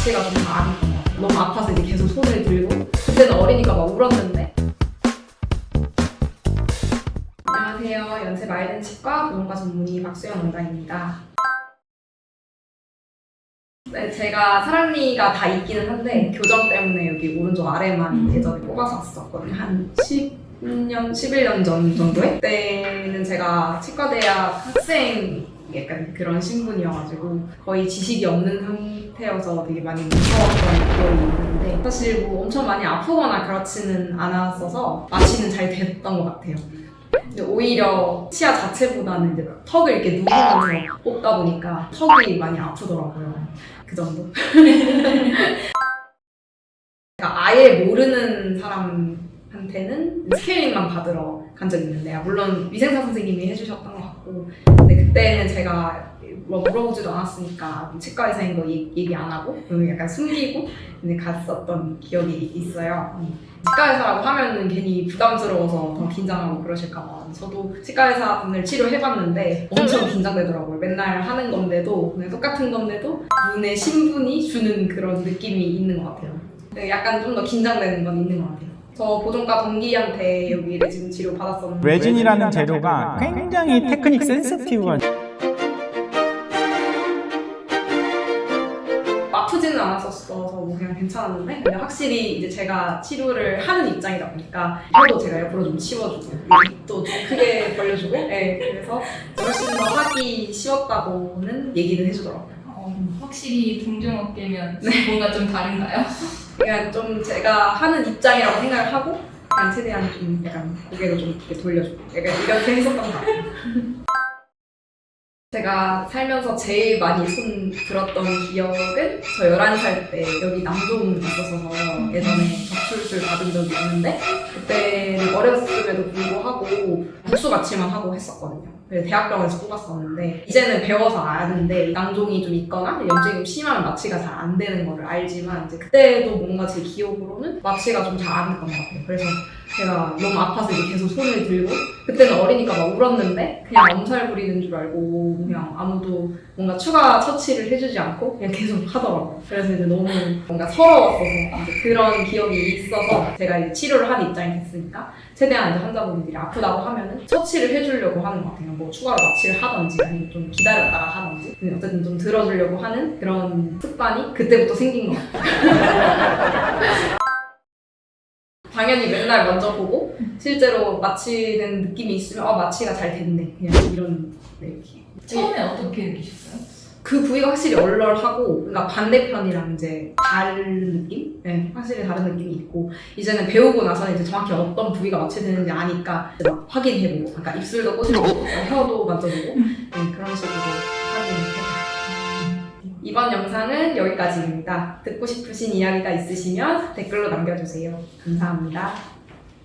마취가 좀 했던 것 같아요. 너무 아파서 이제 계속 손을 들고 그때는 어리니까 막 울었는데 안녕하세요. 연세 마이든 치과 보험과 전문의 박수영 원장입니다. 네, 제가 사랑니가 다 있기는 한데 교정 때문에 여기 오른쪽 아래만 예전에 뽑아서 왔었거든요. 한 10년, 11년 전 정도에 그때는 제가 치과대학 학생 약간 그런 신분이어가지고 거의 지식이 없는 상태여서 되게 많이 무서웠던 기억이 있는데 사실 뭐 엄청 많이 아프거나 그렇지는 않았어서 마취는 잘 됐던 것 같아요. 근데 오히려 치아 자체보다는 이제 턱을 이렇게 누르면서 뽑다 보니까 턱이 많이 아프더라고요. 그 정도. 그러니까 아예 모르는 사람 한테는 스케일링만 받으러 간 적이 있는데 아, 물론 위생사 선생님이 해주셨던 것 같고 근데 그때는 제가 뭐 물어보지도 않았으니까 치과 의사인 거 얘- 얘기 안 하고 약간 숨기고 갔었던 기억이 있어요. 음. 치과 의사라고 하면은 괜히 부담스러워서 더 긴장하고 그러실까봐 저도 치과 의사 분을 치료해봤는데 엄청 긴장되더라고요. 맨날 하는 건데도 똑같은 건데도 분의 신분이 주는 그런 느낌이 있는 것 같아요. 네, 약간 좀 더 긴장되는 건 있는 것 같아요. 저 보존과 동기한테 여기를 지금 치료 받았었는데. 레진이라는 재료가 굉장히 테크닉 센서티브한 아프지는 않았었어서 뭐 그냥 괜찮았는데. 근데 확실히 이제 제가 치료를 하는 입장이다 보니까 혀도 제가 옆으로 좀 치워주고 입도 좀 크게 벌려주고. 네, 그래서 훨씬 더 하기 쉬웠다고는 얘기는 해주더라고요. 어, 확실히 동종업계면 뭔가 좀 다른가요? 그냥 좀 제가 하는 입장이라고 생각을 하고 그냥 최대한 좀 약간 고개를 좀 이렇게 돌려주고 약간 이렇게 했었던 것 같아요. 제가 살면서 제일 많이 손 들었던 기억은 저 11살 때 여기 남동 있었어서 예전에 적출술 받은 적이 있는데 그때는 어렸음에도 불구하고 국수 마취만 하고 했었거든요. 그래서 대학병원에서 뽑았었는데 이제는 배워서 아는데 낭종이 좀 있거나 염증이 좀 심하면 마취가 잘 안 되는 거를 알지만 이제 그때도 뭔가 제 기억으로는 마취가 좀 잘 안 됐던 것 같아요. 그래서 제가 너무 아파서 이제 계속 손을 들고 그때는 어리니까 막 울었는데 그냥 엄살 부리는 줄 알고 그냥 아무도 뭔가 추가 처치를 해주지 않고 그냥 계속 하더라고요. 그래서 이제 너무 뭔가 서러웠어서 이제 그런 기억이 있어서 제가 이제 치료를 한 입장이 됐으니까 최대한 이제 환자분들이 아프다고 하면은 처치를 해주려고 하는 것 같아요. 뭐 추가로 마취를 하던지 아니면 좀 기다렸다가 근데 어쨌든 좀 들어주려고 하는 그런 습관이 그때부터 생긴 것 같아요. 당연히 맨날 먼저 보고 실제로 마취된 느낌이 있으면 어 마취가 잘 됐네 그냥 이런 네. 처음에 어떻게 느끼셨어요? 그 부위가 확실히 얼얼하고 그러니까 반대편이랑 이제 다른 느낌? 네, 확실히 다른 느낌이 있고 이제는 배우고 나서는 이제 정확히 어떤 부위가 마취되는지 아니까 이제 막 확인해보고 그러니까 입술도 꼬집어보고 혀도 만져보고 네, 그런 식으로 확인해봐요. 이번 영상은 여기까지입니다. 듣고 싶으신 이야기가 있으시면 댓글로 남겨주세요. 감사합니다.